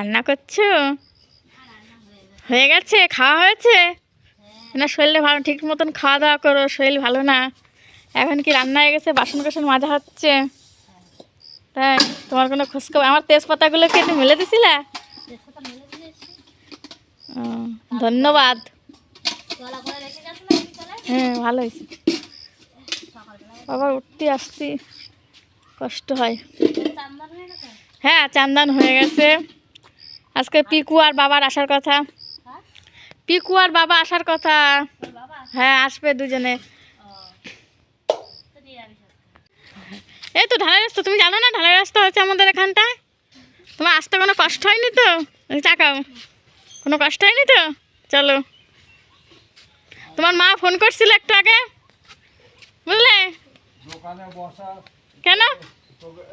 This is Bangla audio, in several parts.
রান্না করছ? হয়ে গেছে? খাওয়া হয়েছে? না শরীরটা ভালো, ঠিক মতন খাওয়া দাওয়া করো, শরীর ভালো না। এখন কি রান্না হয়ে গেছে? বাসন কোসন মাজা হচ্ছে। তাই, তোমার কোনো খোঁজখবর? আমার তেজপাতাগুলো কি তুমি মেলে দিছিলে? ধন্যবাদ। হ্যাঁ ভালো হয়েছে। আবার উঠতে আসতে কষ্ট হয়। হ্যাঁ চান্দান হয়ে গেছে। আজকে পিকু আর বাবার আসার কথা। পিকু আর বাবা আসার কথা। হ্যাঁ আসবে দুজনে। এই তো ঢালাই রাস্তা তুমি জানো না ঢালাই রাস্তা হচ্ছে আমাদের এখানটায় তোমার আসতে কোনো কষ্ট হয়নি তো? চাকাও কোনো কষ্ট হয়নি তো? চলো। তোমার মা ফোন করছিল একটু আগে। বুঝলে? কেন?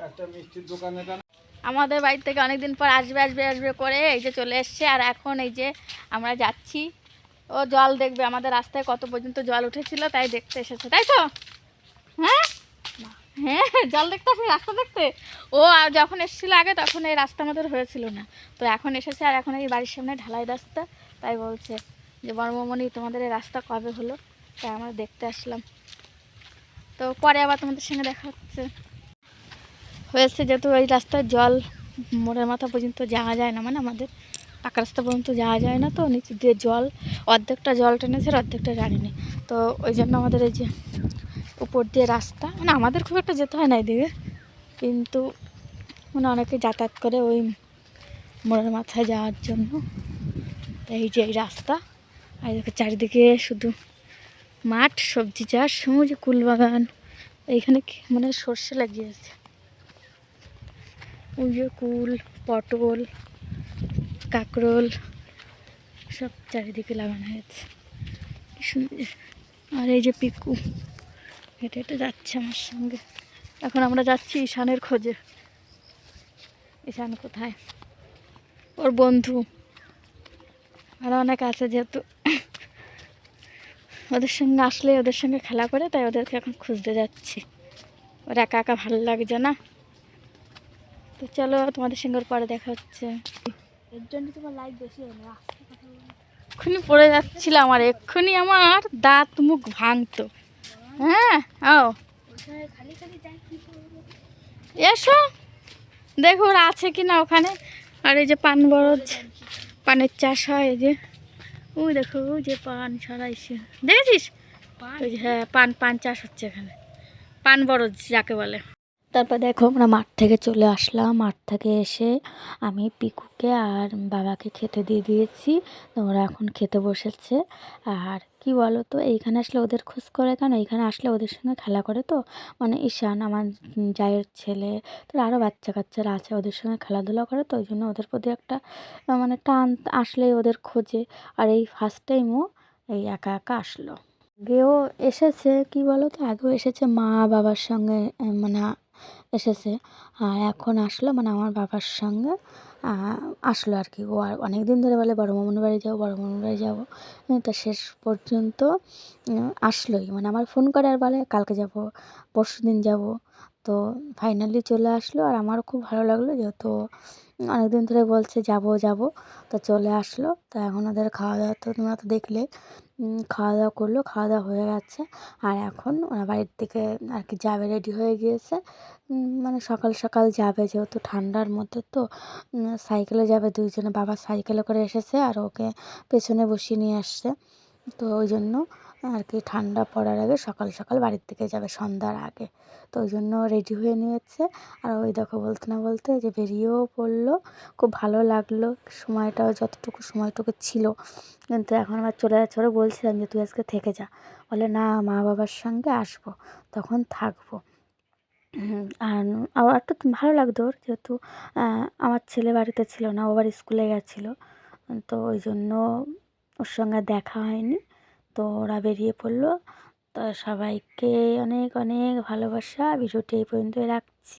একটা মিষ্টির দোকানে কেন আমাদের বাড়ি থেকে অনেকদিন পর আসবে আসবে আসবে করে এই যে চলে এসছে। আর এখন এই যে আমরা যাচ্ছি, ও জল দেখবে। আমাদের রাস্তায় কত পর্যন্ত জল উঠেছিল তাই দেখতে এসেছে। তাই তো? হ্যাঁ? হ্যাঁ জল দেখতে আসবে রাস্তা দেখতে? ও আর যখন এসেছিল আগে, তখন এই রাস্তা আমাদের হয়েছিল না। তো এখন এসেছে আর এখন এই বাড়ির সামনে ঢালাই রাস্তা। তাই বলছে যে, বর্মমণি, তোমাদের এই রাস্তা কবে হলো? তাই আমরা দেখতে আসলাম। তো পরে আবার তোমাদের সঙ্গে দেখা হচ্ছে। হয়েছে যেহেতু এই রাস্তায় জল, মোড়ের মাথা পর্যন্ত যাওয়া যায় না মানে আমাদের পাকা রাস্তা পর্যন্ত যাওয়া যায় না তো, নিচে দিয়ে জল, অর্ধেকটা জল টেনেছে আর অর্ধেকটা জানিনি তো ওই জন্য আমাদের এই যে উপর দিয়ে রাস্তা মানে আমাদের খুব একটা যেতে হয় না এদিকে, কিন্তু মানে অনেকে যাতায়াত করে ওই মোড়ের মাথায় যাওয়ার জন্য। এই যে এই রাস্তা, আর এদিকে চারিদিকে শুধু মাঠ, সবজি চাষ, সমুদ্র, কুলবাগান, এইখানে মানে সর্ষে লাগিয়েছে। ওই কুল, পটল, কাঁকরোল, সব চারিদিকে লাগানো হয়েছে। আর এই যে পিকু, হেঁটে হেঁটে যাচ্ছে আমার সঙ্গে। এখন আমরা যাচ্ছি ঈশানের খোঁজে। ঈশান কোথায়? ওর বন্ধু। আরও অনেক আছে যেহেতু। ওদের সঙ্গে আসলে ওদের সঙ্গে খেলা করে, তাই ওদেরকে এখন খুঁজতে যাচ্ছি। ওর একা একা ভালো লাগছে না। তো চলো তোমাদের সঙ্গে পরে দেখা হচ্ছে। এর জন্য তোমার লাইক বেশি হয় না এক্ষুনি পড়ে যাচ্ছিল আমার এক্ষুনি আমার দাঁত মুখ ভাঙতো। হ্যাঁ ও এসো। দেখো ওরা আছে কি না ওখানে। আর এই যে পান বরজ পানের চাষ হয় এই যে। ওই দেখো ওই যে পান ছড়াইছে। দেখেছিস? হ্যাঁ পান পান চাষ হচ্ছে এখানে। পান বরজ যাকে বলে। তারপর দেখো আমরা মাঠ থেকে চলে আসলাম। মাঠ থেকে এসে আমি পিকুকে আর বাবাকে খেতে দিয়ে দিয়েছি। তো ওরা এখন খেতে বসেছে। আর কি বলো তো এইখানে আসলে ওদের খোঁজ করে কেন? এইখানে আসলে ওদের সঙ্গে খেলা করে তো? মানে ঈশান আমার জায়ের ছেলে, তার আরও বাচ্চা কাচ্চারা আছে, ওদের সঙ্গে খেলাধুলা করে তো, ওই জন্য ওদের প্রতি একটা মানে টান আসলেই ওদের খোঁজে। আর এই ফার্স্ট টাইমও এই একা একা আসলো। আগেও এসেছে, কি বলো তো আগেও এসেছে মা বাবার সঙ্গে মানে এসেছে। আর এখন আসলো মানে আমার বাবার সঙ্গে আসলো আর কি ও আর অনেক দিন ধরে বলে, বড় মামুন বাড়ি যাব বড় মামুন বাড়ি যাব তা শেষ পর্যন্ত আসলোই। মানে আমার ফোন করে আর বলে, কালকে যাব পরশু দিন যাব। তো ফাইনালি চলে আসলো আর আমারও খুব ভালো লাগল যেহেতু অনেক দিন ধরে বলছে যাব যাব। তো চলে আসলো। তো এখন ওদের খাওয়া দাওয়া তো তোমরা তো দেখলে। খাওয়া দাওয়া করল খাওয়া দাওয়া হয়ে গেছে। আর এখন ওরা বাড়ির দিকে আর কি যাবে রেডি হয়ে গিয়েছে। মানে সকাল সকাল যাবে যেহেতু ঠান্ডার মধ্যে তো। সাইকেলে যাবে দুইজনে। বাবা সাইকেলে করে এসেছে আর ওকে পেছনে বসিয়ে নিয়ে আসছে। তো ওই জন্য আর কি ঠান্ডা পড়ার আগে সকাল সকাল বাড়ির দিকে যাবে সন্ধ্যার আগে। তো ওই জন্য রেডি হয়ে নিয়েছে। আর ওই দেখো বলতে না বলতে যে বেরিয়েও পড়ল, খুব ভালো লাগল। সময়টাও যতটুকু সময়টুকু ছিল। কিন্তু এখন আবার চলে যাচ্ছে। ওরা বলছিলাম যে তুই আজকে থেকে যা। বলে না, মা বাবার সঙ্গে আসব। তখন থাকব। আর আমার একটু ভালো লাগতো ওর যেহেতু আমার ছেলে বাড়িতে ছিল না, ও আবার স্কুলে গেছিল। তো ওই জন্য ওর সঙ্গে দেখা হয়নি। তো ওরা বেরিয়ে পড়ল। তো সবাইকে অনেক অনেক ভালোবাসা। ভিডিওটি এই পর্যন্তই রাখছি।